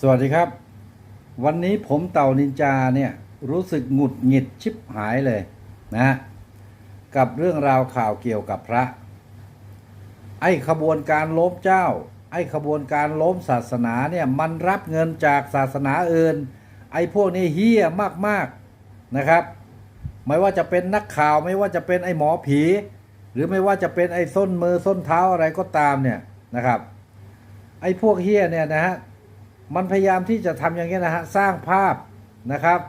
สวัสดีครับ วันนี้ผมเต่านินจาเนี่ยรู้สึกหงุดหงิดชิบหายเลยนะ กับเรื่องราวข่าวเกี่ยวกับพระ ไอ้ขบวนการล้มเจ้า ไอ้ขบวนการล้มศาสนาเนี่ยมันรับเงินจากศาสนาอื่น ไอ้พวกนี้เฮี้ยมากๆนะครับ ไม่ว่าจะเป็นนักข่าวไม่ว่าจะเป็นไอ้หมอผี หรือไม่ว่าจะเป็นไอ้ส้นมือส้นเท้าอะไรก็ตามเนี่ยนะครับ ไอ้พวกเฮี้ยเนี่ยนะฮะ มันพยายามที่จะทำอย่างนี้ยนะฮะสร้างภาพนะครับ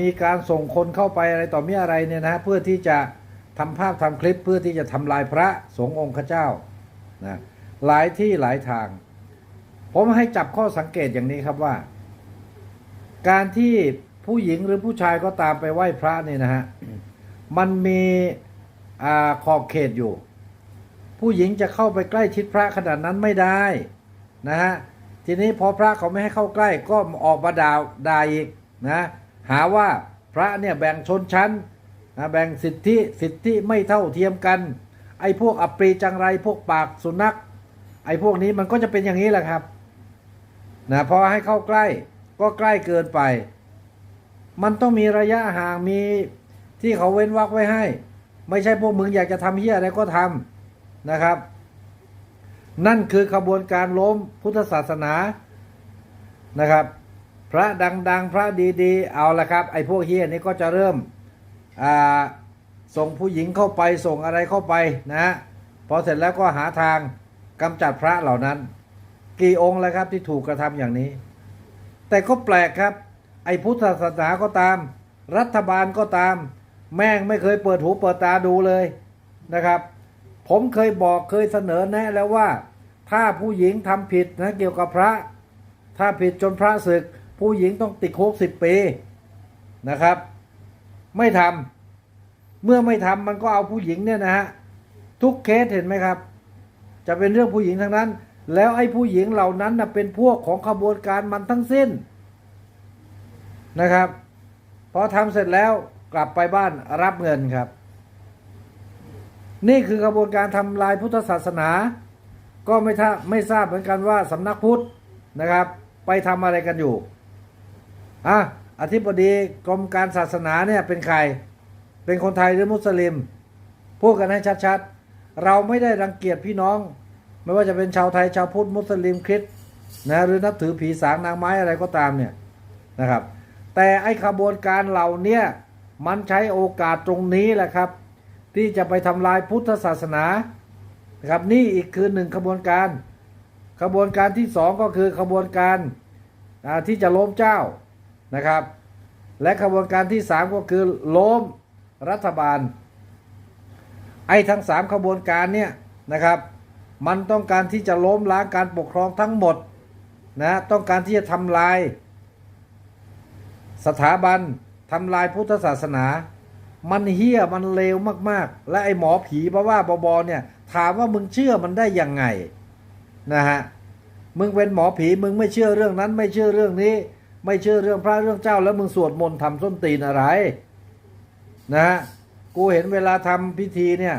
มีการส่งคนเข้าไปอะไรต่อมีอะไรเนี่ยนะฮะเพื่อที่จะทำภาพทำคลิปเพื่อที่จะทำลายพระสงฆ์องค์เจ้านะหลายที่หลายทาง ผมให้จับข้อสังเกตอย่างนี้ครับว่า การที่ผู้หญิงหรือผู้ชายก็ตามไปไหว้พระเนี่ยนะฮะมันมีอขอบเขตอยู่ ผู้หญิงจะเข้าไปใกล้ชิดพระขนาดนั้นไม่ได้นะฮะ ทีนี้พอพระเขาไม่ให้เข้าใกล้ก็ออกมาด่าด่าอีกนะหาว่าพระเนี่ยแบ่งชนชั้นนะแบ่งสิทธิสิทธิไม่เท่าเทียมกัน ไอ้พวกอัปรีจังไรพวกปากสุนัข ไอ้พวกนี้มันก็จะเป็นอย่างนี้แหละครับนะพอให้เข้าใกล้ก็ใกล้เกินไป มันต้องมีระยะห่างมีที่เขาเว้นวรรคไว้ให้ ไม่ใช่พวกมึงอยากจะทำเฮียอะไรก็ทำนะครับ นั่นคือขบวนการล้มพุทธศาสนานะครับ พระดังๆ พระดีๆ เอาละครับ ไอ้พวกเฮียนี่ก็จะเริ่มส่งผู้หญิงเข้าไปส่งอะไรเข้าไปนะฮะพอเสร็จแล้วก็หาทางกำจัดพระเหล่านั้น กี่องค์แล้วครับที่ถูกกระทำอย่างนี้ แต่ก็แปลกครับ ไอ้พุทธศาสนาก็ตาม รัฐบาลก็ตาม แม่งไม่เคยเปิดหูเปิดตาดูเลยนะครับ ผมเคยบอกเคยเสนอแนะแล้วว่า ถ้าผู้หญิงทำผิดนะเกี่ยวกับพระ ถ้าผิดจนพระศึก ผู้หญิงต้องติดคุกสิบปีนะครับ ไม่ทำเมื่อไม่ทำมันก็เอาผู้หญิงเนี่ยนะฮะทุกเคสเห็นไหมครับ จะเป็นเรื่องผู้หญิงทั้งนั้น แล้วไอ้ผู้หญิงเหล่านั้นนะเป็นพวกของขบวนการมันทั้งสิ้นนะครับพอทำเสร็จแล้วกลับไปบ้านรับเงินครับ นี่คือกระบวนการทำลายพุทธศาสนา ก็ไม่ท่าไม่ทราบเหมือนกันว่าสำนักพุทธนะครับ ไปทำอะไรกันอยู่อะอธิบดีกรมการศาสนาเนี่ยเป็นใคร เป็นคนไทยหรือมุสลิม พูดกันให้ชัดๆ เราไม่ได้รังเกียจพี่น้อง ไม่ว่าจะเป็นชาวไทยชาวพุทธมุสลิมคริสต์นะหรือนับถือผีสางนางไม้อะไรก็ตามเนี่ยนะครับ แต่ไอ้ขบวนการเหล่าเนี้ยมันใช้โอกาสตรงนี้แหละครับ ที่จะไปทำลายพุทธศาสนานะครับนี่อีกคือหนึ่งขบวนการ ขบวนการที่สองก็คือขบวนการที่จะล้มเจ้านะครับ และขบวนการที่สามก็คือล้มรัฐบาล ไอ้ทั้งสามขบวนการเนี่ยนะครับ มันต้องการที่จะล้มล้างการปกครองทั้งหมดนะต้องการที่จะทำลายสถาบันทำลายพุทธศาสนา มันเฮี้ยมันเลวมากๆ และไอ้หมอผีบ้าว่าบอเนี่ย ถามว่ามึงเชื่อมันได้ยังไงนะฮะมึงเป็นหมอผีมึงไม่เชื่อเรื่องนั้น ไม่เชื่อเรื่องนี้ ไม่เชื่อเรื่องพระเรื่องเจ้า แล้วมึงสวดมนต์ทำส้นตีนอะไร นะฮะกูเห็นเวลาทำพิธีเนี่ย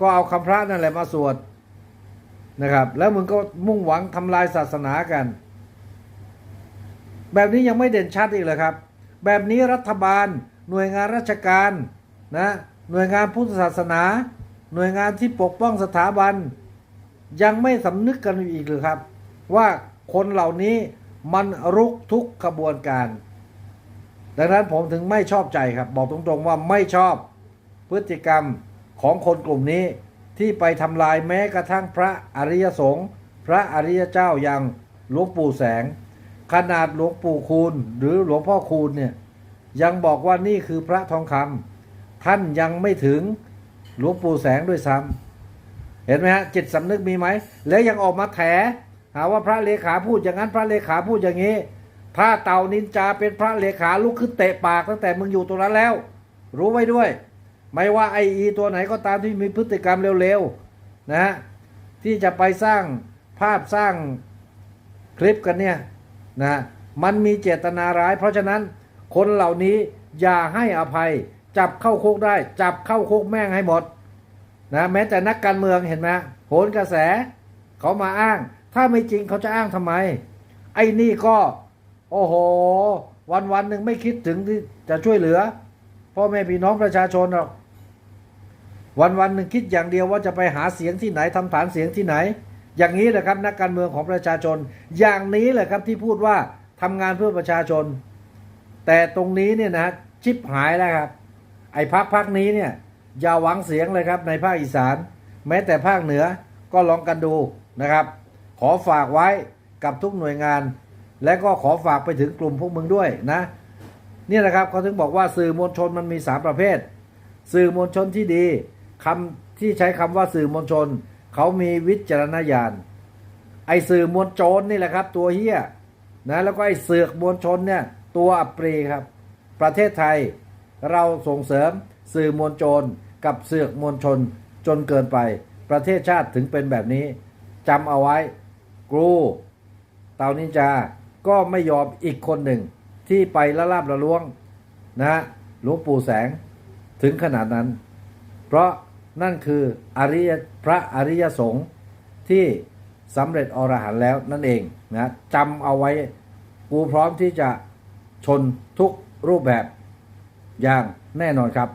ก็เอาคำพระนั่นแหละมาสวดนะครับ แล้วมึงก็มุ่งหวังทำลายศาสนากัน แบบนี้ยังไม่เด่นชัดอีกเลยครับ แบบนี้รัฐบาลหน่วยงานราชการ นะหน่วยงานพุทธศาสนา หน่วยงานที่ปกป้องสถาบัน ยังไม่สำนึกกันอีกหรือครับ ว่าคนเหล่านี้มันรุกทุกขบวนการ ดังนั้นผมถึงไม่ชอบใจครับ บอกตรงๆว่าไม่ชอบพฤติกรรมของคนกลุ่มนี้ที่ไปทำลายแม้กระทั่งพระอริยสงฆ์พระอริยเจ้าย่างหลวงปู่แสง ขนาดหลวงปู่คูณหรือหลวงพ่อคูณเนี่ยยังบอกว่านี่คือพระทองคำ ท่านยังไม่ถึงหลวงปู่แสงด้วยซ้ำเห็นไหมฮะจิตสำนึกมีไหม แล้วยังออกมาแถ หาว่าพระเลขาพูดอย่างนั้นพระเลขาพูดอย่างนี้ ถ้าเต่านินจาเป็นพระเลขาลุกขึ้นเตะปากตั้งแต่มึงอยู่ตรงนั้นแล้ว รู้ไว้ด้วย ไม่ว่าไออีตัวไหนก็ตามที่มีพฤติกรรมเร็วๆนะฮะที่จะไปสร้างภาพสร้างคลิปกันเนี่ยนะมันมีเจตนาร้าย เพราะฉะนั้นคนเหล่านี้อย่าให้อภัย จับเข้าคุกได้ จับเข้าคุกแม่งให้หมดนะแม้แต่นักการเมืองเห็นไหมโหนกระแส เขามาอ้าง ถ้าไม่จริงเขาจะอ้างทำไม ไอ้นี่ก็ โอ้โห วันวันหนึ่งไม่คิดถึงที่จะช่วยเหลือพ่อแม่พี่น้องประชาชนหรอกวันวันหนึ่งคิดอย่างเดียวว่าจะไปหาเสียงที่ไหนทำฐานเสียงที่ไหน อย่างนี้แหละครับนักการเมืองของประชาชน อย่างนี้แหละครับที่พูดว่าทำงานเพื่อประชาชน แต่ตรงนี้เนี่ยนะชิปหายแล้วครับ ไอ้พักพักนี้เนี่ยอย่าหวังเสียงเลยครับในภาคอีสาน แม้แต่ภาคเหนือก็ลองกันดูนะครับ ขอฝากไว้กับทุกหน่วยงาน และก็ขอฝากไปถึงกลุ่มพวกมึงด้วยนะนี่นะครับเขาถึงบอกว่าสื่อมวลชนมันมีสามประเภท สื่อมวลชนที่ดีคำที่ใช้คำว่าสื่อมวลชน เขามีวิจารณญาณไอ้สื่อมวลโจรนี่แหละครับ ตัวเฮี้ยนะแล้วก็ไอ้เสือกมวลชนเนี่ยตัวอัปรีครับ ประเทศไทย เราส่งเสริมสื่อมวลชนกับเสือกมวลชนจนเกินไป ประเทศชาติถึงเป็นแบบนี้จำเอาไว้กรูเตานินจาก็ไม่ยอมอีกคนหนึ่งที่ไปละลาบละล้วงนะหลวงปู่แสงถึงขนาดนั้น เพราะนั่นคืออริยพระอริยสงฆ์ที่สำเร็จอรหันต์แล้วนั่นเองนะจำเอาไว้กูพร้อมที่จะชนทุกรูปแบบ อย่างแน่นอนครับ